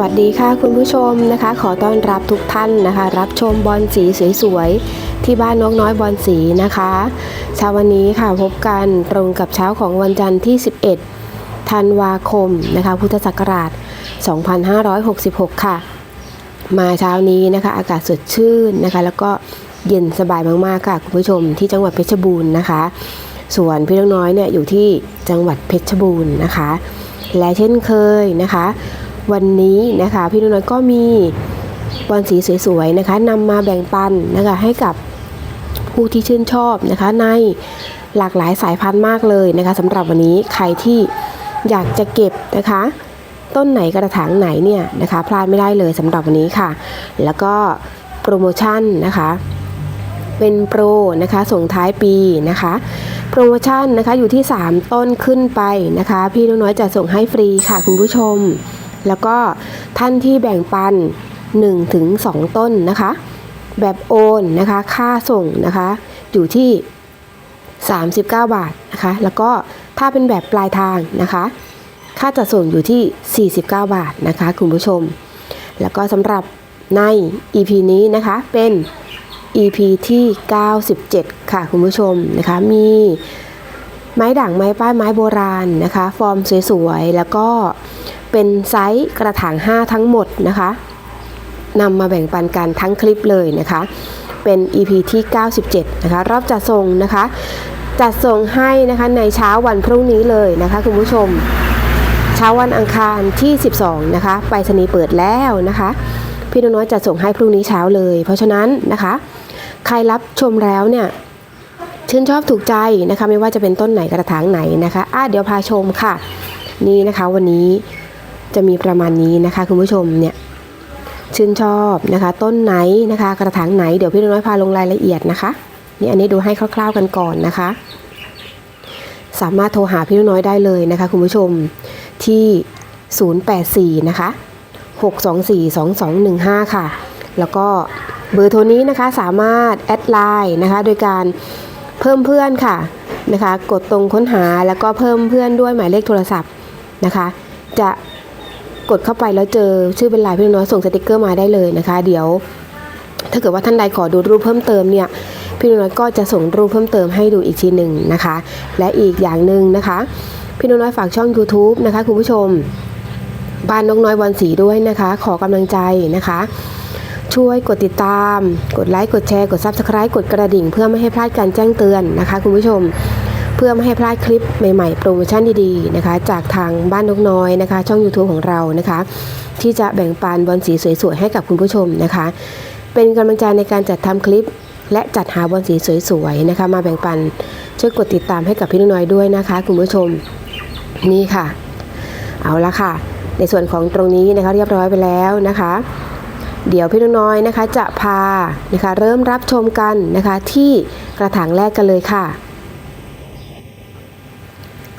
วัสดีค่ะคุณผู้ชมนะคะ ขอต้อนรับทุกท่านนะคะ รับชมบอลสีสวยๆ ที่บ้านนกน้อยบอลสีนะคะเช้าวันนี้ค่ะพบกันตรงกับเช้าของวันจันทร์ที่ 11 ธันวาคมนะคะ พุทธศักราช 2566 ค่ะ มาเช้านี้นะคะ อากาศสดชื่นนะคะ แล้วก็เย็นสบายมากๆค่ะคุณผู้ชมที่จังหวัดเพชรบูรณ์นะคะ ส่วนพี่นกน้อยเนี่ยอยู่ที่จังหวัดเพชรบูรณ์นะคะ และเช่นเคยนะคะ วันนี้นะคะพี่นกน้อยก็มีบอลสีสวยๆนะคะนำมาแบ่งปันนะคะให้กับผู้ที่ชื่นชอบนะคะ ในหลากหลายสายพันธุ์มากเลยนะคะสำหรับวันนี้ใครที่อยากจะเก็บนะคะ ต้นไหนกระถางไหนเนี่ยนะคะ พลาดไม่ได้เลยสำหรับวันนี้ค่ะ แล้วก็โปรโมชั่นนะคะเป็นโปรนะคะส่งท้ายปีนะคะโปรโมชั่นนะคะอยู่ที่ 3 ต้นขึ้นไปนะคะ พี่น้อยจะส่งให้ฟรีค่ะคุณผู้ชม แล้วก็ท่านที่แบ่งปัน1-2ถึง2ต้นนะคะ แบบโอนนะคะ ค่าส่งนะคะ อยู่ที่ 39 บาทนะคะ แล้วก็ถ้าเป็นแบบปลายทางนะคะ ค่าจัดส่งอยู่ที่ 49 บาทนะคะคุณผู้ชม แล้วก็สำหรับใน EP นี้นะคะเป็น EP ที่ 97 ค่ะคุณผู้ชมนะคะมีไม้ด่างไม้ป้ายไม้โบราณนะคะ ฟอร์มสวยๆ แล้วก็ เป็นไซส์กระถาง 5 ทั้งหมดนะคะนำมาแบ่งปันกันทั้งคลิปเลยนะคะ เป็น EP ที่ 97 นะคะ รอบจัดส่งนะคะ จัดส่งให้นะคะในเช้าวันพรุ่งนี้เลยนะคะคุณผู้ชม เช้าวันอังคารที่ 12 นะคะ ไปรษณีเปิดแล้วนะคะ พี่น้อยจะส่งให้พรุ่งนี้เช้าเลย เพราะฉะนั้นนะคะ ใครรับชมแล้วเนี่ยชื่นชอบถูกใจนะคะ ไม่ว่าจะเป็นต้นไหนกระถางไหนนะคะอะเดี๋ยวพาชมค่ะ นี่นะคะวันนี้ จะมีประมาณนี้นะคะคุณผู้ชมเนี่ยชื่นชอบนะคะ ต้นไหนนะคะ กระถางไหนเดี๋ยวพี่น้อยพาลงรายละเอียดนะคะนี่อันนี้ดูให้คร่าวๆกันก่อนนะคะ สามารถโทรหาพี่น้อยได้เลยนะคะคุณผู้ชมที่ 084 นะคะ 6242215 ค่ะ แล้วก็เบอร์โทรนี้นะคะสามารถแอดไลน์นะคะ โดยการเพิ่มเพื่อนค่ะนะคะ กดตรงค้นหาแล้วก็เพิ่มเพื่อนด้วยหมายเลขโทรศัพท์นะคะ จะ กดเข้าไปแล้วเจอชื่อเป็นลน์พี่น้อยส่งสติกเกอร์มาได้เลยนะคะ เดี๋ยว ถ้าเกิดว่าท่านใดขอดูรูปเพิ่มเติมเนี่ยพี่น้อยก็จะส่งรูปเพิ่มเติมให้ดูอีกทีหนึ่งนะคะ และอีกอย่างหนึ่งนะคะ พี่น้อยฝากช่อง YouTube นะคะคุณผู้ชม บ้านนกน้อยบอลสีด้วยนะคะ ขอกำลังใจนะคะช่วยกดติดตาม กดไลค์ กดแชร์ กด Subscribe กดกระดิ่ง เพื่อไม่ให้พลาดการแจ้งเตือนนะคะ คุณผู้ชม เพื่อไม่ให้พลาดคลิปใหม่ๆ โปรโมชั่นดีๆนะคะ จากทางบ้านนกน้อยนะคะ ช่อง YouTube ของเรานะคะ ที่จะแบ่งปันบอลสีสวยๆให้กับคุณผู้ชมนะคะ เป็นกำลังใจในการจัดทำคลิป และจัดหาบอลสีสวยๆนะคะ มาแบ่งปันช่วยกดติดตามให้กับพี่นกน้อยด้วยนะคะ คุณผู้ชมนี่ค่ะ เอาละค่ะ ในส่วนของตรงนี้นะคะ เรียบร้อยไปแล้วนะคะเดี๋ยวพี่นกน้อยนะคะจะพานะคะเริ่มรับชมกันนะคะที่กระถางแรกกันเลยค่ะ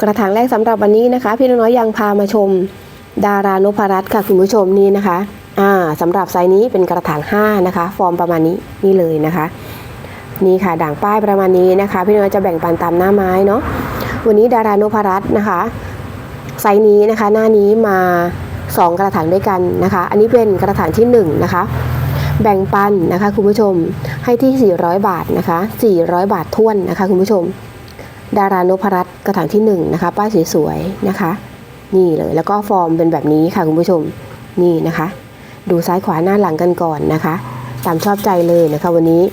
กระถางแรกสำหรับวันนี้นะคะ พี่นกน้อยยังพามาชม ดารานพรัตน์ค่ะคุณผู้ชมนี่นะคะอ่าสำหรับไซส์นี้เป็นกระถาง5นะคะ ฟอร์มประมาณนี้นี่เลยนะคะ นี่ค่ะด่างป้ายประมาณนี้นะคะ พี่น้อยจะแบ่งปันตามหน้าไม้เนาะวันนี้ดารานพรัตน์นะคะ ไซส์นี้นะคะหน้านี้มา 2 กระถางด้วยกันนะคะ อันนี้เป็นกระถางที่1นะคะแบ่งปันนะคะคุณผู้ชมให้ที่ 400 บาทนะคะ 400 บาทท้วนนะคะคุณผู้ชม ดารานพรัตน์กระถางที่1นะคะป้ายสวยๆนะคะ นี่เลยแล้วก็ฟอร์มเป็นแบบนี้ค่ะคุณผู้ชมนี่นะคะ ดูซ้ายขวาหน้าหลังกันก่อนนะคะ ตามชอบใจเลยนะคะ วันนี้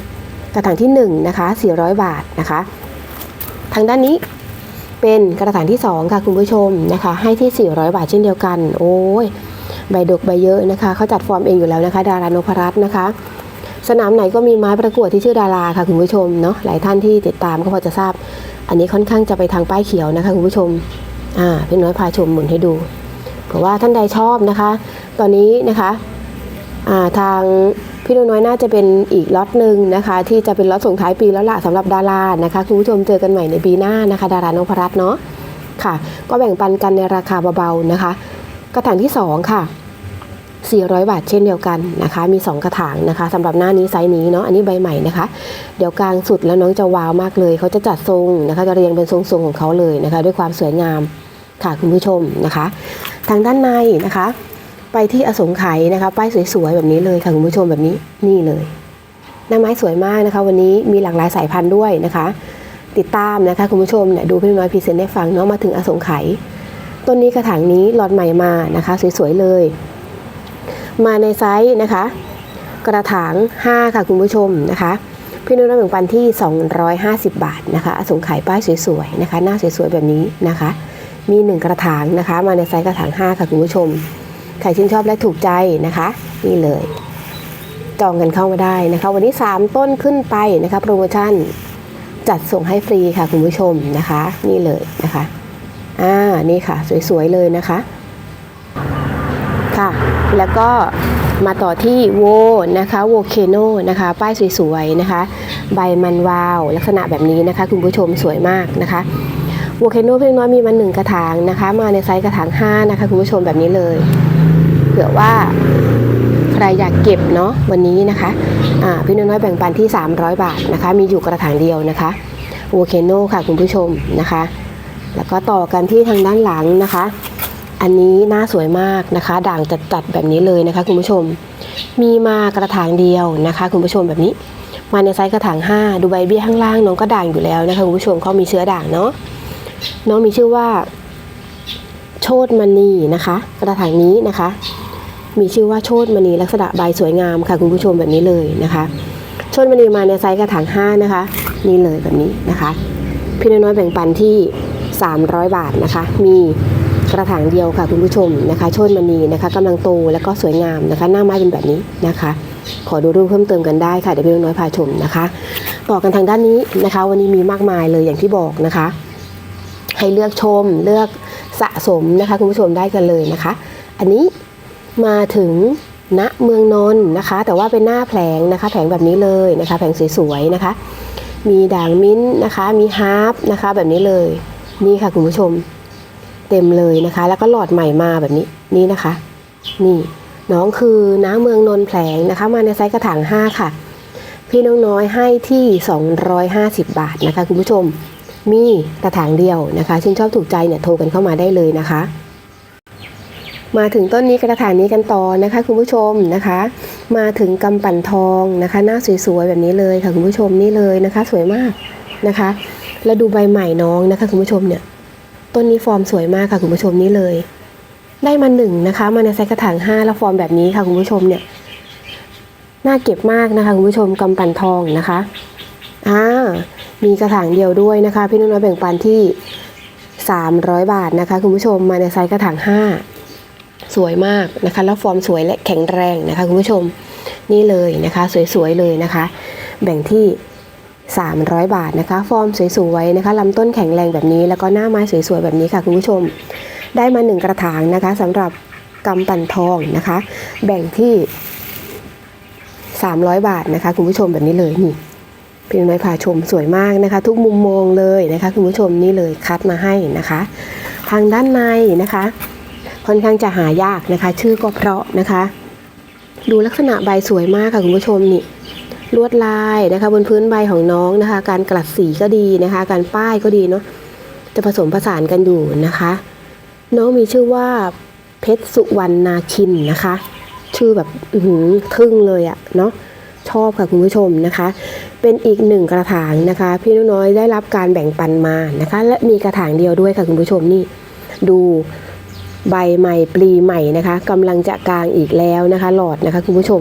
กระถางที่1นะคะ400 บาทนะคะ ทางด้านนี้เป็นกระถางที่ 2 ค่ะคุณผู้ชมนะคะ ให้ที่ 400 บาทเช่นเดียวกัน โอ้ยใบดกใบเยอะนะคะเขาจัดฟอร์มเองอยู่แล้วนะคะ ดารานพรัตน์นะคะ สนามไหนก็มีไม้ประกวดที่ชื่อดาราค่ะคุณผู้ชมเนาะหลายท่านที่ติดตามก็พอจะทราบ อันนี้ค่อนข้างจะไปทางป้ายเขียวนะคะคุณผู้ชมอ่าพี่น้อยพาชมหมุนให้ดูเผื่อว่าท่านใดชอบนะคะ ตอนนี้นะคะอ่าทางพี่น้อยน่าจะเป็นอีกล็อตหนึ่งนะคะ ที่จะเป็นล็อตส่งท้ายปีแล้วล่ะสำหรับดารานะคะคุณผู้ชมเจอกันใหม่ในปีหน้านะคะ ดารานพรัตน์เนาะค่ะ ก็แบ่งปันกันในราคาเบาๆนะคะ กระถางที่ 2 ค่ะ 400 บาทเช่นเดียวกันนะคะ มี 2 กระถางนะคะสำหรับหน้านี้ไซส์นี้เนาะอันนี้ใบใหม่นะคะ เดี๋ยวกลางสุดแล้วน้องจะว้าวมากเลย เขาจะจัดทรงนะคะจะเรียงเป็นทรงๆของเขาเลยนะคะ ด้วยความสวยงามค่ะคุณผู้ชมนะคะ ทางด้านในนะคะ ไปที่อสงไขยนะคะ ป้ายสวยๆแบบนี้เลยค่ะคุณผู้ชมแบบนี้นี่เลยหน้าไม้สวยมากนะคะ วันนี้มีหลากหลายสายพันธุ์ด้วยนะคะ ติดตามนะคะคุณผู้ชมเนี่ยดูพี่น้อยพรีเซนต์ให้ฟังเนาะมาถึงอสงไขยต้นนี้กระถางนี้หลอดใหม่มานะคะ สวยๆเลย มาในไซส์นะคะ กระถาง 5 ค่ะคุณผู้ชมนะคะพี่นุ้ยรับแบ่งปันที่ 250 บาทนะคะอสงไขยป้ายสวยๆนะคะ หน้าสวยๆแบบนี้นะคะ มี 1 กระถางนะคะ มาในไซส์กระถาง 5 ค่ะคุณผู้ชมใครชื่นชอบและถูกใจนะคะนี่เลย จองกันเข้ามาได้นะคะ วันนี้ 3 ต้นขึ้นไปนะคะ โปรโมชั่นจัดส่งให้ฟรีค่ะคุณผู้ชมนะคะ นี่เลยนะคะอ่านี่ค่ะ สวยๆเลยนะคะ ค่ะ แล้วก็มาต่อที่โวนะคะโวเคโนนะคะ ป้ายสวยๆนะคะ ใบมันวาว ลักษณะแบบนี้นะคะ คุณผู้ชมสวยมากนะคะโวเคโนเพียงน้อยมีมาหนึ่งกระถางนะคะ มาในไซส์กระถาง5นะคะคุณผู้ชมแบบนี้เลยเผื่อว่าใครอยากเก็บเนาะวันนี้นะคะอ่าพี่น้อยแบ่งปันที่ 300 บาทนะคะ มีอยู่กระถางเดียวนะคะโวเคโนค่ะคุณผู้ชมนะคะ แล้วก็ต่อกันที่ทางด้านหลังนะคะ อันนี้หน่าสวยมากนะคะ ด่างจัดๆแบบนี้เลยนะคะคุณผู้ชม มีมากระถางเดียวนะคะ คุณผู้ชมแบบนี้ มาในไซส์กระถาง 5 ดูใบเบี้ยข้างล่างน้องก็ด่างอยู่แล้วนะคะคุณผู้ชมเขามีเชื้อด่างเนาะ น้องมีชื่อว่า โชตมณีนะคะ กระถางนี้นะคะ มีชื่อว่าโชตมณีลักษณะใบสวยงามค่ะคุณผู้ชมแบบนี้เลยนะคะโชตมณีมาในไซส์กระถาง5นะคะ นี่เลยแบบนี้นะคะ พี่น้อยๆแบ่งปันที่ 300 บาทนะคะ มี กระถางเดียวค่ะคุณผู้ชมนะคะโชนมณีนะคะกำลังโตแล้วก็สวยงามนะคะ หน้าไม้เป็นแบบนี้นะคะ ขอดูรูปเพิ่มเติมกันได้ค่ะเดี๋ยวพี่น้อยพาชมนะคะต่อกันทางด้านนี้นะคะ วันนี้มีมากมายเลยอย่างที่บอกนะคะ ให้เลือกชมเลือกสะสมนะคะคุณผู้ชมได้กันเลยนะคะ อันนี้มาถึงณเมืองนนท์นะคะ แต่ว่าเป็นหน้าแผงนะคะ แผงแบบนี้เลยนะคะ แผงสวยๆนะคะ มีด่างมิ้นนะคะ มีฮาร์ปนะคะ แบบนี้เลย นี่ค่ะคุณผู้ชม เต็มเลยนะคะ แล้วก็หลอดใหม่มาแบบนี้นี่นะคะ นี่น้องคือน้าเมืองนนท์แผลงนะคะ มาในไซส์กระถาง5ค่ะ พี่น้องน้อยให้ที่ 250 บาทนะคะคุณผู้ชม มีกระถางเดียวนะคะชื่นชอบถูกใจเนี่ยโทรกันเข้ามาได้เลยนะคะ มาถึงต้นนี้กระถางนี้กันต่อนะคะ คุณผู้ชมนะคะ มาถึงกำปั่นทองนะคะ หน้าสวยๆแบบนี้เลยค่ะคุณผู้ชมนี่เลยนะคะ สวยมากนะคะ แล้วดูใบใหม่น้องนะคะคุณผู้ชมเนี่ย ต้นนี้ฟอร์มสวยมากค่ะคุณผู้ชมนี่เลย ได้มาหนึ่งนะคะ มาในไซส์กระถางห้าแล้วฟอร์มแบบนี้ค่ะคุณผู้ชมเนี่ยน่าเก็บมากนะคะคุณผู้ชมกำปั่นทองนะคะอ่ามีกระถางเดียวด้วยนะคะ พี่นุ่นน้อยแบ่งปันที่ 300 บาทนะคะ คุณผู้ชมมาในไซส์กระถางห้าสวยมากนะคะ แล้วฟอร์มสวยและแข็งแรงนะคะ คุณผู้ชมนี่เลยนะคะ สวยๆเลยนะคะ แบ่งที่ 300 บาทนะคะ ฟอร์มสวยๆนะคะลำต้นแข็งแรงแบบนี้ แล้วก็หน้าไม้สวยๆแบบนี้ค่ะคุณผู้ชม ได้มา 1 กระถางนะคะสำหรับกำปั่นทองนะคะ แบ่งที่ 300 บาทนะคะ คุณผู้ชมแบบนี้เลยนี่พี่น้อยพาชมสวยมากนะคะ ทุกมุมมองเลยนะคะ คุณผู้ชมนี่เลยคัดมาให้นะคะ ทางด้านในนะคะ ค่อนข้างจะหายากนะคะ ชื่อก็เพราะนะคะ ดูลักษณะใบสวยมากค่ะคุณผู้ชมนี่ ลวดลายนะคะ บนพื้นใบของน้องนะคะ การกลัดสีก็ดีนะคะ การป้ายก็ดีเนาะจะผสมผสานกันอยู่นะคะ น้องมีชื่อว่าเพชรสุวรรณนาคินนะคะ ชื่อแบบอือหือทึ่งเลยอะเนาะชอบค่ะคุณผู้ชมนะคะ เป็นอีกหนึ่งกระถางนะคะ พี่น้อยได้รับการแบ่งปันมานะคะ และมีกระถางเดียวด้วยค่ะคุณผู้ชมนี่ ดู ใบใหม่ปลีใหม่นะคะกำลังจะกลางอีกแล้วนะคะ หลอดนะคะคุณผู้ชม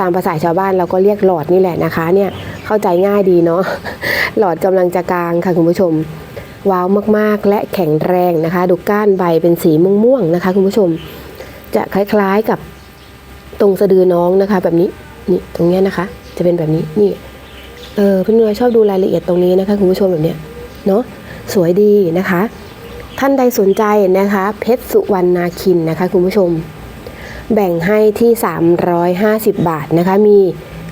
ตามภาษาชาวบ้านเราก็เรียกหลอดนี่แหละนะคะ เนี่ยเข้าใจง่ายดีเนาะหลอดกำลังจะกลางค่ะคุณผู้ชม ว้าวมากๆและแข็งแรงนะคะ ดูก้านใบเป็นสีม่วงๆนะคะ คุณผู้ชม จะคล้ายๆกับตรงสะดือน้องนะคะ แบบนี้นี่ตรงเนี้ยนะคะ จะเป็นแบบนี้นี่เออพี่น้อยชอบดูรายละเอียดตรงนี้นะคะ คุณผู้ชมแบบเนี้ยเนาะสวยดีนะคะ ท่านใดสนใจนะคะ เพชรสุวรรณนาคินนะคะคุณผู้ชม แบ่งให้ที่ 350 บาทนะคะ มี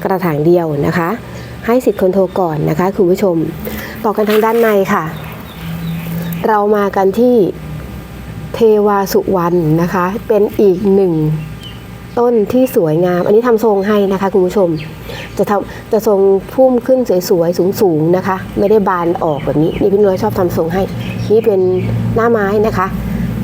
กระถางเดียวนะคะ ให้สิทธิ์คนโทรก่อนนะคะคุณผู้ชม ต่อกันทางด้านในค่ะ เรามากันที่เทวาสุวรรณนะคะ เป็นอีกหนึ่งต้นที่สวยงาม อันนี้ทำทรงให้นะคะคุณผู้ชม จะทำจะทรงพุ่มขึ้นสวยๆสูงๆนะคะ ไม่ได้บานออกแบบนี้ นี่พี่น้อยชอบทำทรงให้ นี่เป็นหน้าไม้นะคะ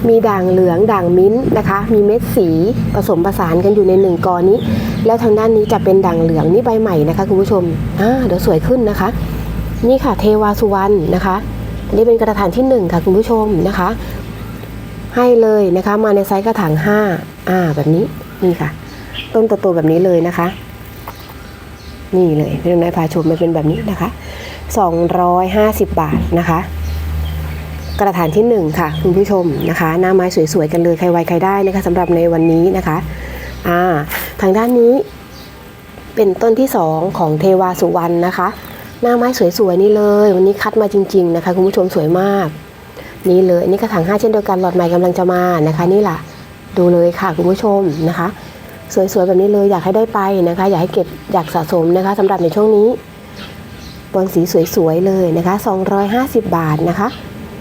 มีด่างเหลืองด่างมิ้นนะคะ มีเม็ดสีผสมผสานกันอยู่ในหนึ่งกอนี้ แล้วทางด้านนี้จะเป็นด่างเหลืองนี่ใบใหม่นะคะคุณผู้ชมอ่าเดี๋ยวสวยขึ้นนะคะ นี่ค่ะเทวาสุวรรณนะคะนนี้เป็นกระถางที่หนึ่งค่ะคุณผู้ชมนะคะ ให้เลยนะคะมาในไซส์กระถางห้าอ่าแบบนี้นี่ค่ะ ต้นโตๆแบบนี้เลยนะคะ นี่เลยพี่น้อนายพาชมมันเป็นแบบนี้นะคะ 250 บาทนะคะ กระถางที่ 1 ค่ะ คุณผู้ชมนะคะ หน้าไม้สวยๆกันเลยใครไวใครได้นะคะสำหรับในวันนี้นะคะอ่าทางด้านนี้เป็นต้นที่ 2 ของเทวาสุวรรณนะคะ หน้าไม้สวยๆนี่เลย วันนี้คัดมาจริง ๆ นะคะคุณผู้ชมสวยมาก นี่เลยอันนี้กระถาง5เช่นเดียวกันหลอดใหม่กำลังจะมานะคะนี่แหละดูเลยค่ะคุณผู้ชมนะคะ สวยๆแบบนี้เลยอยากให้ได้ไปนะคะ อยากให้เก็บอยากสะสมนะคะสำหรับในช่วงนี้บอลสีสวยๆเลยนะคะ 250 บาทนะคะ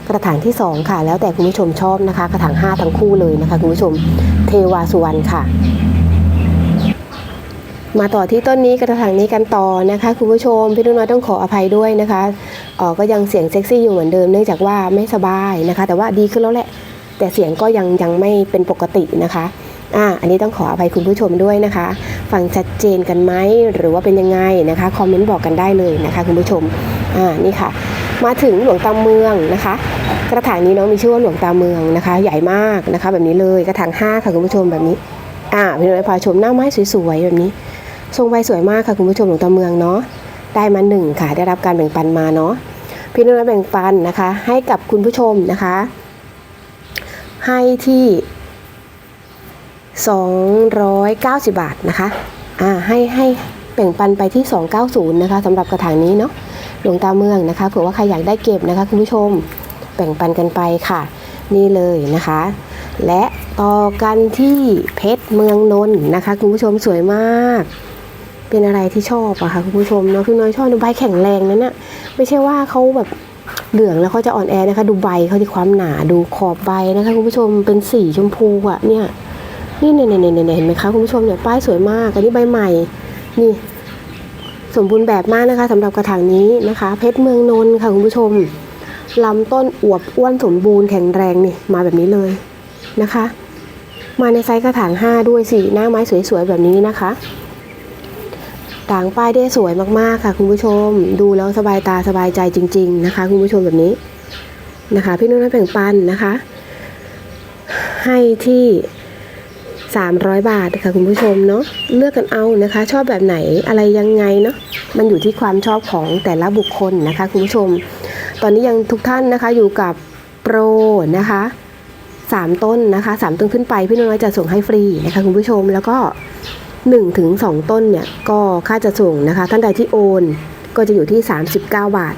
กระถางที่ 2 ค่ะ แล้วแต่คุณผู้ชมชอบนะคะ กระถาง 5 ทั้งคู่เลยนะคะคุณผู้ชมเทวาสุวรรณค่ะ มาต่อที่ต้นนี้กระถางนี้กันต่อนะคะคุณผู้ชมพี่นุ่นน้อยต้องขออภัยด้วยนะคะออก็ยังเสียงเซ็กซี่อยู่เหมือนเดิมเนื่องจากว่าไม่สบายนะคะ แต่ว่าดีขึ้นแล้วแหละ แต่เสียงก็ยังยังไม่เป็นปกตินะคะอ่าอันนี้ต้องขออภัยคุณผู้ชมด้วยนะคะ ฟังชัดเจนกันไหมหรือว่าเป็นยังไงนะคะคอมเมนต์บอกกันได้เลยนะคะคุณผู้ชมอ่านี่ค่ะ มาถึงหลวงตาเมืองนะคะ กระถางนี้น้องมีชื่อว่าหลวงตาเมืองนะคะ ใหญ่มากนะคะ แบบนี้เลยกระถางห้าค่ะคุณผู้ชมแบบนี้ อ่าพี่น้อยพาชมหน้าไม้สวยๆแบบนี้ ทรงใบสวยมากค่ะคุณผู้ชมหลวงตาเมืองเนาะได้มาหนึ่งค่ะ ได้รับการแบ่งปันมาเนาะพี่น้อยแบ่งปันนะคะ ให้กับคุณผู้ชมนะคะ ให้ที่ 290 บาทนะคะอ่าให้ให้แบ่งปันไปที่ 290 นะคะสำหรับกระถางนี้เนาะ หลวงตาเมืองนะคะเผื่อว่าใครอยากได้เก็บนะคะคุณผู้ชมแบ่งปันกันไปค่ะ นี่เลยนะคะ และต่อกันที่เพชรเมืองนนท์นะคะคุณผู้ชมสวยมาก เป็นอะไรที่ชอบอะค่ะคุณผู้ชมเนาะพี่น้อยชอบดูใบแข็งแรงนั้นน่ะไม่ใช่ว่าเขาแบบเหลืองแล้วเขาจะอ่อนแอนะคะ ดูใบเขาที่ความหนาดูขอบใบนะคะคุณผู้ชมเป็นสีชมพูอะเนี่ยนี่เนี่ยเนี่ยเนี่ยเห็นไหมคะคุณผู้ชมเนี่ยป้ายสวยมากอันนี้ใบใหม่นี่ สมบูรณ์แบบมากนะคะสำหรับกระถางนี้นะคะ เพชรเมืองนนท์ค่ะคุณผู้ชมลำต้นอวบอ้วนสมบูรณ์แข็งแรงนี่มาแบบนี้เลยนะคะ มาในไซส์กระถาง 5 ด้วยสิหน้าไม้สวยๆแบบนี้นะคะด่างป้ายได้สวยมากๆค่ะ คุณผู้ชมดูแล้วสบายตาสบายใจจริง ๆ นะคะ คุณผู้ชมแบบนี้นะคะ พี่นุ่นให้แบ่งปันนะคะ ให้ที่ 300 บาทค่ะคุณผู้ชมเนาะเลือกกันเอานะคะ ชอบแบบไหนอะไรยังไงเนาะมันอยู่ที่ความชอบของแต่ละบุคคลนะคะ คุณผู้ชม ตอนนี้ยังทุกท่านนะคะอยู่กับโปรนะคะสามต้นนะคะสามต้นขึ้นไปพี่น้อยจะส่งให้ฟรีนะคะคุณผู้ชมแล้วก็1ถึง2ต้นเนี่ยก็ค่าจะส่งนะคะ ท่านใดที่โอนก็จะอยู่ที่ 39 บาท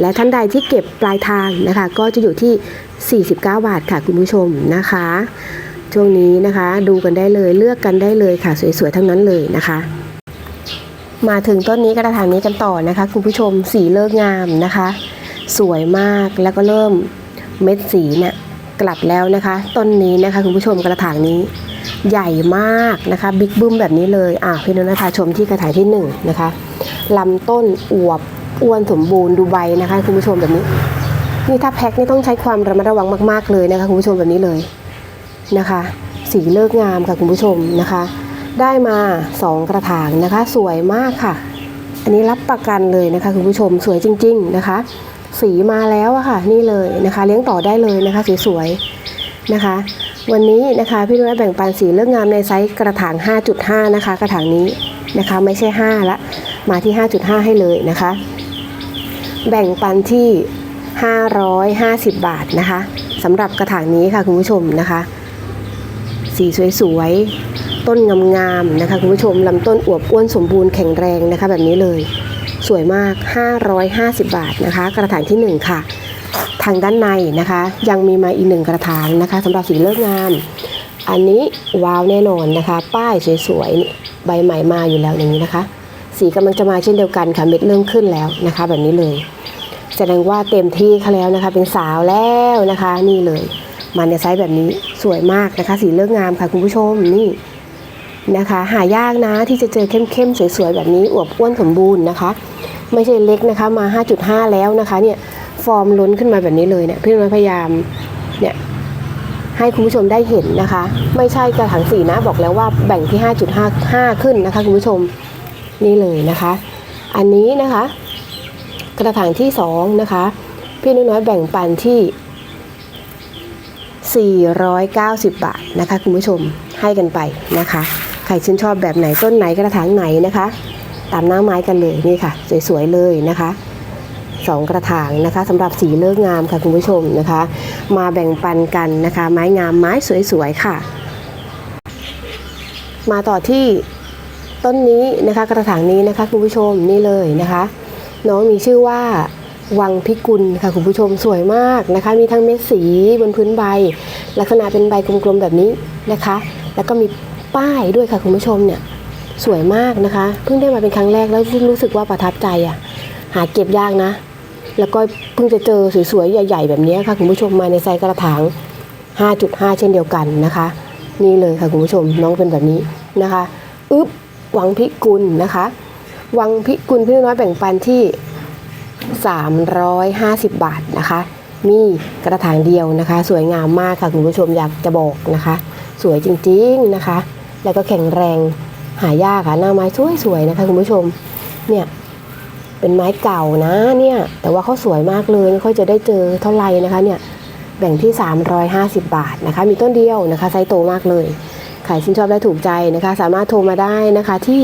และท่านใดที่เก็บปลายทางนะคะ ก็จะอยู่ที่ 49 บาทค่ะคุณผู้ชมนะคะ ช่วงนี้นะคะ ดูกันได้เลยเลือกกันได้เลยค่ะ สวยๆทั้งนั้นเลยนะคะ มาถึงต้นนี้กระถางนี้กันต่อนะคะ คุณผู้ชมสีเลิกงามนะคะ สวยมากแล้วก็เริ่มเม็ดสีเนี่ยกลับแล้วนะคะ ต้นนี้นะคะคุณผู้ชมกระถางนี้ใหญ่มากนะคะบิ๊กบึ้มแบบนี้เลยอะพี่นนทาชมที่กระถางที่หนึ่งนะคะลำต้นอวบอ้วนสมบูรณ์ดูใบนะคะคุณผู้ชมแบบนี้นี่ถ้าแพ็คนี่ต้องใช้ความระมัดระวังมาก ๆเลยนะคะคุณผู้ชมแบบนี้เลย นะคะ สีเลิกงามค่ะคุณผู้ชมนะคะ ได้มา 2 กระถางนะคะ สวยมากค่ะ อันนี้รับประกันเลยนะคะคุณผู้ชมสวยจริง ๆนะคะ สีมาแล้วอะค่ะ นี่เลยนะคะ เลี้ยงต่อได้เลยนะคะสวยๆนะคะ วันนี้นะคะพี่นุ้ยแบ่งปันสีเลิกงามในไซส์กระถาง 5.5 นะคะ กระถางนี้นะคะไม่ใช่ 5 ละ มาที่ 5.5 ให้เลยนะคะ แบ่งปันที่ 550 บาทนะคะสำหรับกระถางนี้ค่ะคุณผู้ชมนะคะ สีสวยๆ ต้นงามๆนะคะคุณผู้ชมลำต้นอวบอ้วนสมบูรณ์แข็งแรงนะคะแบบนี้เลย สวยมาก 550 บาทนะคะ กระถางที่ 1 ค่ะ ทางด้านในนะคะ ยังมีมาอีกหนึ่งกระถางนะคะสำหรับสีเลิกงาม อันนี้ว้าวแน่นอนนะคะ ป้ายสวยๆ ใบใหม่มาอยู่แล้วอย่างนี้นะคะ สีกำลังจะมาเช่นเดียวกันค่ะเม็ดเริ่มขึ้นแล้วนะคะ แบบนี้เลย แสดงว่าเต็มที่เขาแล้วนะคะ เป็นสาวแล้วนะคะนี่เลย มาในไซส์แบบนี้สวยมากนะคะ สีเลือกงามค่ะคุณผู้ชมนี่นะคะ หายากนะที่จะเจอเข้มๆสวยๆแบบนี้อวบอ้วนสมบูรณ์นะคะ ไม่ใช่เล็กนะคะมา 5.5 แล้วนะคะเนี่ยฟอร์มล้นขึ้นมาแบบนี้เลยเนี่ยพี่น้อยพยายามเนี่ยให้คุณผู้ชมได้เห็นนะคะ ไม่ใช่กระถางสีนะบอกแล้วว่าแบ่งที่ 5.55 ขึ้นนะคะคุณผู้ชมนี่เลยนะคะ อันนี้นะคะ กระถางที่2นะคะพี่น้อยแบ่งปันที่ 490 บาทนะคะคุณผู้ชมให้กันไปนะคะ ใครชื่นชอบแบบไหนต้นไหนกระถางไหนนะคะ ตามหน้าไม้กันเลยนี่ค่ะ สวยๆเลยนะคะสองกระถางนะคะสำหรับสีเลิกงามค่ะคุณผู้ชมนะคะ มาแบ่งปันกันนะคะ ไม้งามไม้สวยๆค่ะ มาต่อที่ต้นนี้นะคะ กระถางนี้นะคะคุณผู้ชมนี่เลยนะคะ น้องมีชื่อว่า วังพิกุลค่ะคุณผู้ชมสวยมากนะคะ มีทั้งเม็ดสีบนพื้นใบ ลักษณะเป็นใบกลมๆแบบนี้นะคะ แล้วก็มีป้ายด้วยค่ะคุณผู้ชมเนี่ยสวยมากนะคะ เพิ่งได้มาเป็นครั้งแรกแล้วรู้สึกว่าประทับใจอะหาเก็บยากนะ แล้วก็เพิ่งจะเจอสวยๆใหญ่ ๆ แบบนี้ค่ะคุณผู้ชมมาในไซส์กระถาง 5.5 เช่นเดียวกันนะคะ นี่เลยค่ะคุณผู้ชมน้องเป็นแบบนี้นะคะอึ๊บวังพิกุลนะคะ วังพิกุลพี่น้อยแบ่งปันที่ 350 บาทนะคะ มีกระถางเดียวนะคะ สวยงามมากค่ะคุณผู้ชมอยากจะบอกนะคะ สวยจริงๆนะคะ แล้วก็แข็งแรงหายากค่ะหน้าไม้สวยๆนะคะคุณผู้ชมเนี่ยเป็นไม้เก่านะเนี่ยแต่ว่าเขาสวยมากเลยไม่ค่อยจะได้เจอเท่าไหร่นะคะเนี่ยแบ่งที่ 350 บาทนะคะ มีต้นเดียวนะคะไซส์โตมากเลยใครชื่นชอบและถูกใจนะคะ สามารถโทรมาได้นะคะที่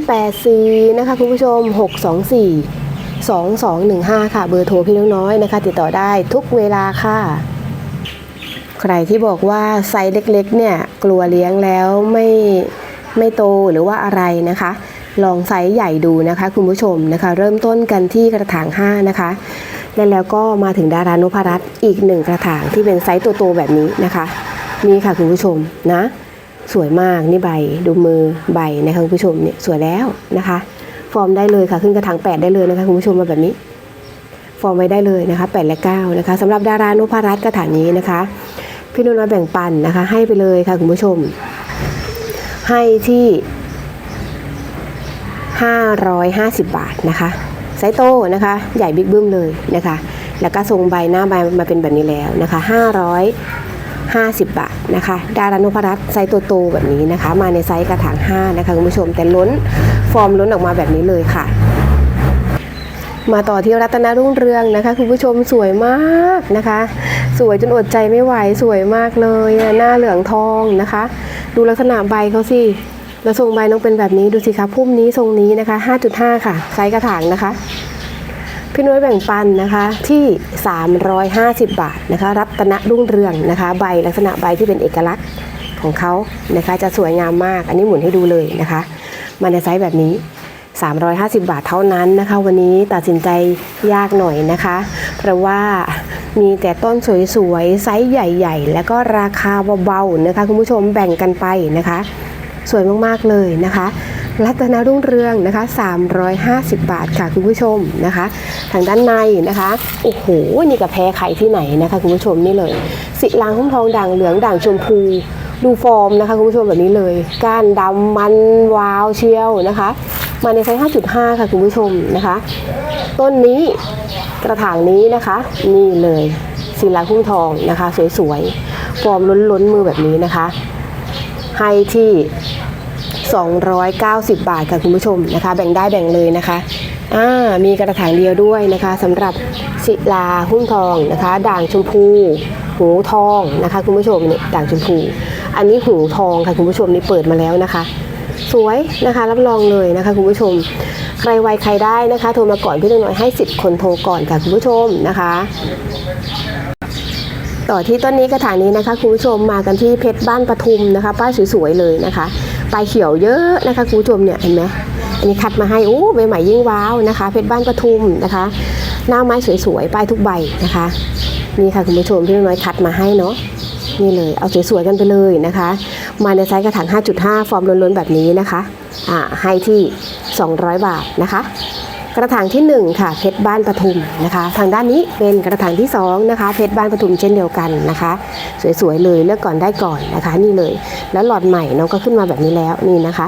084 นะคะคุณผู้ชม 624 2215 ค่ะ เบอร์โทรพี่น้อยนะคะ ติดต่อได้ทุกเวลาค่ะ ใครที่บอกว่าไซส์เล็กๆ เนี่ย กลัวเลี้ยงแล้วไม่ไม่โตหรือว่าอะไรนะคะ ลองไซส์ใหญ่ดูนะคะ คุณผู้ชมนะคะ เริ่มต้นกันที่กระถาง 5 นะคะและแล้วก็มาถึงดารานุพรัตน์อีกหนึ่งกระถางที่เป็นไซส์โตๆแบบนี้นะคะนี่ค่ะคุณผู้ชมนะ สวยมากนี่ใบดูมือใบนะคะคุณผู้ชมเนี่ยสวยแล้วนะคะ ฟอร์มได้เลยค่ะ ขึ้นกระถาง8ได้เลยนะคะคุณผู้ชมมาแบบนี้ ฟอร์มไว้ได้เลยนะคะ8และ9นะคะสำหรับดารานุพรัตกระถางนี้นะคะ พี่นุ่นน้อยแบ่งปันนะคะ ให้ไปเลยค่ะคุณผู้ชม ให้ที่ 550 บาทนะคะไซส์โตนะคะ ใหญ่บิ๊กบึ้มเลยนะคะ แล้วก็ทรงใบหน้าใบมาเป็นแบบนี้แล้วนะคะ 550 บาทนะคะ ดารานุพรัตไซส์โตแบบนี้นะคะ มาในไซส์กระถาง 5 นะคะคุณผู้ชมแต่ล้น ฟอร์มล้นออกมาแบบนี้เลยค่ะ มาต่อที่รัตนรุ่งเรืองนะคะ คุณผู้ชมสวยมากนะคะ สวยจนอดใจไม่ไหวสวยมากเลยหน้าเหลืองทองนะคะ ดูลักษณะใบเขาสิแล้วทรงใบน้องเป็นแบบนี้ดูสิคะพุ่มนี้ทรงนี้นะคะ 5.5 ค่ะไซส์กระถางนะคะพี่นุ้ยแบ่งปันนะคะที่ 350 บาทนะคะ รัตนรุ่งเรืองนะคะ ใบลักษณะใบที่เป็นเอกลักษณ์ของเขานะคะ จะสวยงามมาก อันนี้หมุนให้ดูเลยนะคะ มาในไซส์แบบนี้ 350 บาทเท่านั้นนะคะ วันนี้ตัดสินใจยากหน่อยนะคะ เพราะว่ามีแต่ต้นสวยๆ ไซส์ใหญ่ๆ แล้วก็ราคาเบาๆนะคะ คุณผู้ชมแบ่งกันไปนะคะ สวยมากๆเลยนะคะรัตนรุ่งเรืองนะคะ 350 บาทค่ะคุณผู้ชมนะคะ ทางด้านในนะคะ โอ้โห นี่กับแพ้ไข่ที่ไหนนะคะ คุณผู้ชมนี่เลย สิลางหุ้มทองด่างเหลืองด่างชมพู ดูฟอร์มนะคะคุณผู้ชมแบบนี้เลย ก้านดำมันวาวเชียวนะคะ มาในไซส์ 5.5 ค่ะคุณผู้ชมนะคะ ต้นนี้กระถางนี้นะคะ นี่เลยศิลาหุ้มทองนะคะ สวยๆ ฟอร์มล้นๆมือแบบนี้นะคะ ให้ที่ 290 บาทค่ะคุณผู้ชมนะคะ แบ่งได้แบ่งเลยนะคะอ่ามีกระถางเดียวด้วยนะคะสำหรับศิลาหุ้มทองนะคะ ด่างชมพู หูทองนะคะ คุณผู้ชมเนี่ยด่างชมพู อันนี้หูทองค่ะคุณผู้ชมนี่เปิดมาแล้วนะคะ สวยนะคะ รับรองเลยนะคะ คุณผู้ชม ใครไวใครได้นะคะ โทรมาก่อนพี่น้อยให้สิบคนโทรก่อนค่ะคุณผู้ชมนะคะต่อที่ต้นนี้กระถางนี้นะคะคุณผู้ชมมากันที่เพชรบ้านปทุมนะคะ ป้ายสวยๆเลยนะคะปลายเขียวเยอะนะคะคุณผู้ชมเนี่ยเห็นไหมอันนี้คัดมาให้โอ้ใบใหม่ยิ่งว้าวนะคะ เพชรบ้านปทุมนะคะ หน้าไม้สวยๆป้ายทุกใบนะคะนี่ค่ะคุณผู้ชมพี่น้อยคัดมาให้เนาะ นี่เลย เอาสวยๆกันไปเลยนะคะ มาในไซส์กระถาง 5.5 ฟอร์มล้นๆแบบนี้นะคะอ่าให้ที่ 200 บาทนะคะกระถางที่ 1 ค่ะเพชรบ้านปทุมนะคะ ทางด้านนี้เป็นกระถางที่2นะคะเพชรบ้านปทุมเช่นเดียวกันนะคะ สวยๆเลยเลือกก่อนได้ก่อนนะคะ นี่เลย แล้วหลอดใหม่น้องก็ขึ้นมาแบบนี้แล้วนี่นะคะ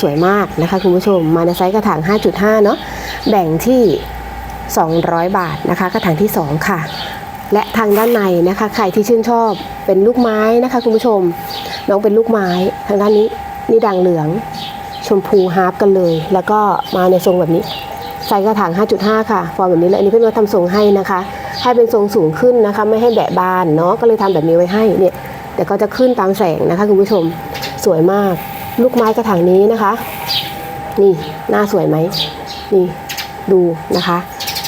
สวยมากนะคะคุณผู้ชมมาในไซส์กระถาง 5.5 เนาะแบ่งที่ 200 บาทนะคะ กระถางที่ 2 ค่ะ และทางด้านในนะคะใครที่ชื่นชอบเป็นลูกไม้นะคะคุณผู้ชม น้องเป็นลูกไม้ทางด้านนี้นี่ด่างเหลือง ชมพูฮาร์ปกันเลย แล้วก็มาในทรงแบบนี้ใส่กระถาง 5.5 ค่ะ ฟอร์มแบบนี้เลยอันนี้เพื่อนว่าทำทรงให้นะคะ ให้เป็นทรงสูงขึ้นนะคะ ไม่ให้แบะบานเนาะ ก็เลยทำแบบนี้ไว้ให้ เนี่ย แต่ก็จะขึ้นตามแสงนะคะคุณผู้ชม สวยมาก ลูกไม้กระถางนี้นะคะ นี่ หน้าสวยไหม นี่ ดูนะคะ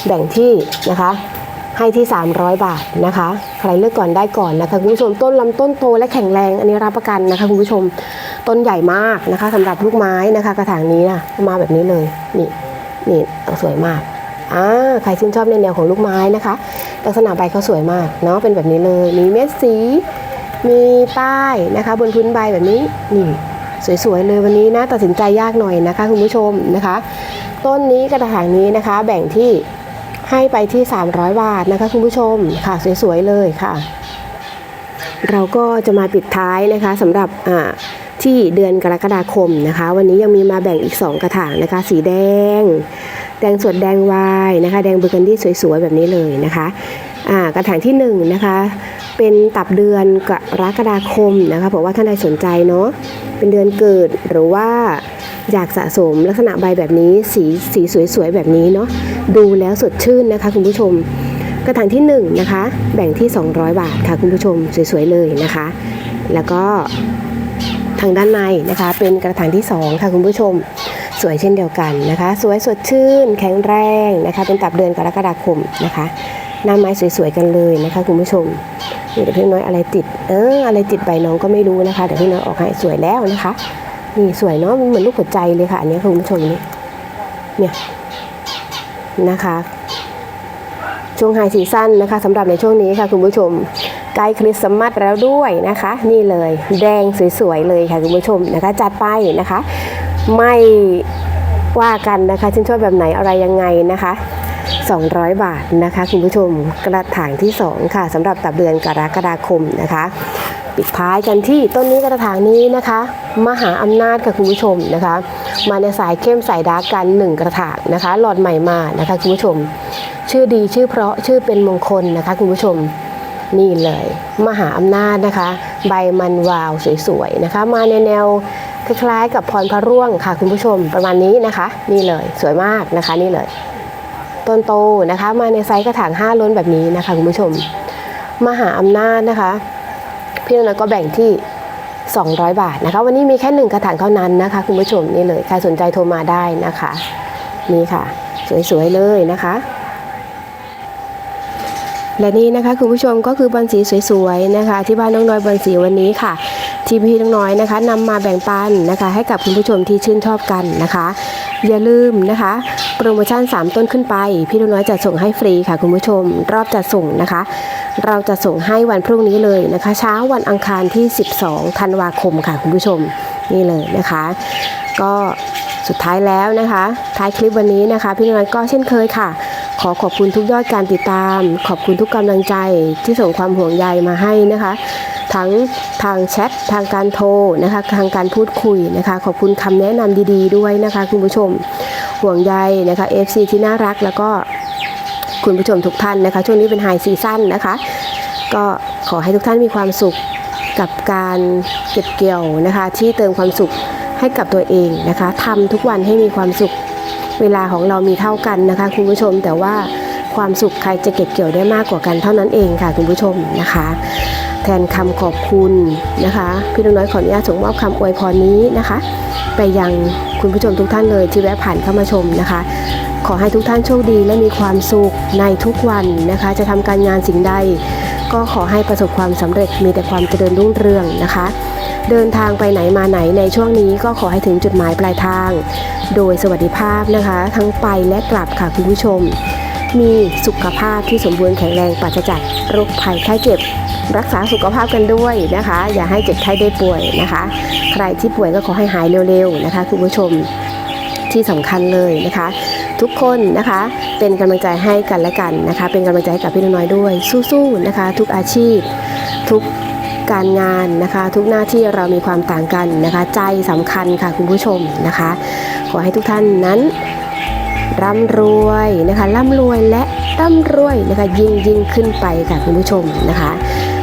แบ่งที่นะคะ ให้ที่ 300 บาทนะคะ ใครเลือกก่อนได้ก่อนนะคะคุณผู้ชมต้นลำต้นโตและแข็งแรงอันนี้รับประกันนะคะคุณผู้ชมต้นใหญ่มากนะคะสำหรับลูกไม้นะคะ กระถางนี้นะมาแบบนี้เลยนี่นี่สวยมากอ่าใครชื่นชอบในแนวของลูกไม้นะคะ ลักษณะใบเขาสวยมากเนาะเป็นแบบนี้เลยมีเม็ดสี มีป้ายนะคะ บนพื้นใบแบบนี้นี่สวยๆเลยวันนี้นะตัดสินใจยากหน่อยนะคะ คุณผู้ชมนะคะ ต้นนี้กระถางนี้นะคะ แบ่งที่ ให้ไปที่ 300 บาทนะคะคุณผู้ชมค่ะสวยๆเลยค่ะ เราก็จะมาปิดท้ายนะคะสำหรับอ่าที่เดือนกรกฎาคมนะคะ วันนี้ยังมีมาแบ่งอีก 2 กระถางนะคะ สีแดง แดงสดแดงวายนะคะ แดงเบอร์กันดี้สวยๆแบบนี้เลยนะคะอ่ากระถางที่1นงนะคะเป็นตับเดือนกรกฎาคมนะคะเพราะว่าท่านใดสนใจเนาะเป็นเดือนเกิดหรือว่า อยากสะสมลักษณะใบแบบนี้สีสีสวยๆแบบนี้เนาะดูแล้วสดชื่นนะคะ คุณผู้ชม กระถางที่1นะคะแบ่งที่ 200 บาทค่ะคุณผู้ชมสวยๆเลยนะคะ แล้วก็ทางด้านในนะคะ เป็นกระถางที่ 2 ค่ะคุณผู้ชมสวยเช่นเดียวกันนะคะ สวยสดชื่น แข็งแรงนะคะ เป็นตับเดือนกรกฎาคมนะคะหน้าไม้สวยๆกันเลยนะคะ คุณผู้ชมเดี๋ยวพี่น้อยอะไรติด เอออะไรติดใบน้องก็ไม่รู้นะคะเดี๋ยวพี่น้อยออกให้สวยแล้วนะคะ นี่สวยเนาะมันเหมือนลูกหัวใจเลยค่ะอันนี้คุณผู้ชมนี่เนี่ยนะคะช่วงไฮซีซั่นนะคะสำหรับในช่วงนี้ค่ะคุณผู้ชมใกล้คริสต์มาสแล้วด้วยนะคะ นี่เลยแดงสวยๆเลยค่ะคุณผู้ชมนะคะ จัดไปนะคะ ไม่ว่ากันนะคะชื่นชอบแบบไหนอะไรยังไงนะคะ 200 บาทนะคะ คุณผู้ชมกระถางที่ 2 ค่ะสำหรับตับเดือนกรกฎาคมนะคะ ปิดท้ายกันที่ต้นนี้กระถางนี้นะคะ มหาอำนาจค่ะคุณผู้ชมนะคะ มาในสายเข้มสายดาร์กกันหนึ่งกระถางนะคะ หลอดใหม่มานะคะคุณผู้ชม ชื่อดีชื่อเพราะชื่อเป็นมงคลนะคะคุณผู้ชมนี่เลย มหาอำนาจนะคะ ใบมันวาวสวยๆนะคะ มาในแนวคล้ายๆ กับพรพระร่วงค่ะคุณผู้ชมประมาณนี้นะคะ นี่เลยสวยมากนะคะนี่เลย ต้นโตนะคะ มาในไซส์กระถาง5ล้นแบบนี้นะคะคุณผู้ชม มหาอำนาจนะคะ พี่น้อยก็แบ่งที่ 200 บาทนะคะ วันนี้มีแค่หนึ่งกระถางเท่านั้นนะคะ คุณผู้ชมนี่เลยใครสนใจโทรมาได้นะคะนี่ค่ะ สวยๆเลยนะคะและนี่นะคะคุณผู้ชมก็คือบอลสีสวยๆนะคะ ที่บ้านน้องน้อยบอลสีวันนี้ค่ะ ที่พี่น้องน้อยนะคะนำมาแบ่งปันนะคะ ให้กับคุณผู้ชมที่ชื่นชอบกันนะคะ อย่าลืมนะคะ โปรโมชั่น 3 ต้นขึ้นไป พี่น้องน้อยจะส่งให้ฟรีค่ะคุณผู้ชมรอบจัดส่งนะคะ เราจะส่งให้วันพรุ่งนี้เลยนะคะ เช้าวันอังคารที่ 12 ธันวาคมค่ะคุณผู้ชมนี่เลยนะคะ ก็สุดท้ายแล้วนะคะ ท้ายคลิปวันนี้นะคะ พี่น้อยก็เช่นเคยค่ะ ขอขอบคุณทุกยอดการติดตาม ขอบคุณทุกกำลังใจที่ส่งความห่วงใยมาให้นะคะ ทั้งทางแชททางการโทรนะคะ ทางการพูดคุยนะคะ ขอบคุณคำแนะนำดี ๆ ด้วยนะคะ คุณผู้ชมห่วงใยนะคะ FC ที่น่ารักแล้วก็ คุณผู้ชมทุกท่านนะคะ ช่วงนี้เป็นไฮซีซั่นนะคะ ก็ขอให้ทุกท่านมีความสุขกับการเก็บเกี่ยวนะคะ ที่เติมความสุขให้กับตัวเองนะคะทำทุกวันให้มีความสุขเวลาของเรามีเท่ากันนะคะ คุณผู้ชมแต่ว่าความสุขใครจะเก็บเกี่ยวได้มากกว่ากันเท่านั้นเองค่ะคุณผู้ชมนะคะ แทนคำขอบคุณนะคะพี่น้องน้อยขออนุญาตส่งมอบคำอวยพรนี้นะคะ ไปยังคุณผู้ชมทุกท่านเลยที่แวะผ่านเข้ามาชมนะคะ ขอให้ทุกท่านโชคดีและมีความสุขในทุกวันนะคะ จะทำการงานสิ่งใด ก็ขอให้ประสบความสำเร็จมีแต่ความเจริญรุ่งเรืองนะคะ เดินทางไปไหนมาไหนในช่วงนี้ก็ขอให้ถึงจุดหมายปลายทาง โดยสวัสดิภาพนะคะ ทั้งไปและกลับค่ะคุณผู้ชม มีสุขภาพที่สมบูรณ์แข็งแรงปราศจากโรคภัยไข้เจ็บรักษาสุขภาพกันด้วยนะคะ อย่าให้เจ็บไข้ได้ป่วยนะคะ ใครที่ป่วยก็ขอให้หายเร็วๆนะคะคุณผู้ชมที่สำคัญเลยนะคะ ทุกคนนะคะ เป็นกำลังใจให้กันและกันนะคะ เป็นกำลังใจให้กับพี่น้อยด้วย สู้ๆนะคะ ทุกอาชีพ ทุกการงานนะคะ ทุกหน้าที่เรามีความต่างกันนะคะ ใจสำคัญค่ะคุณผู้ชมนะคะ ขอให้ทุกท่านนั้นร่ำรวยนะคะร่ำรวยและร่ำรวยนะคะยิ่งยิ่งขึ้นไปค่ะคุณผู้ชมนะคะ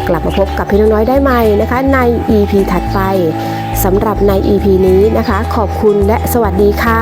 กลับมาพบกับพี่นกน้อยได้ใหม่นะคะ ใน EP ถัดไปสำหรับใน EP นี้นะคะ ขอบคุณและสวัสดีค่ะ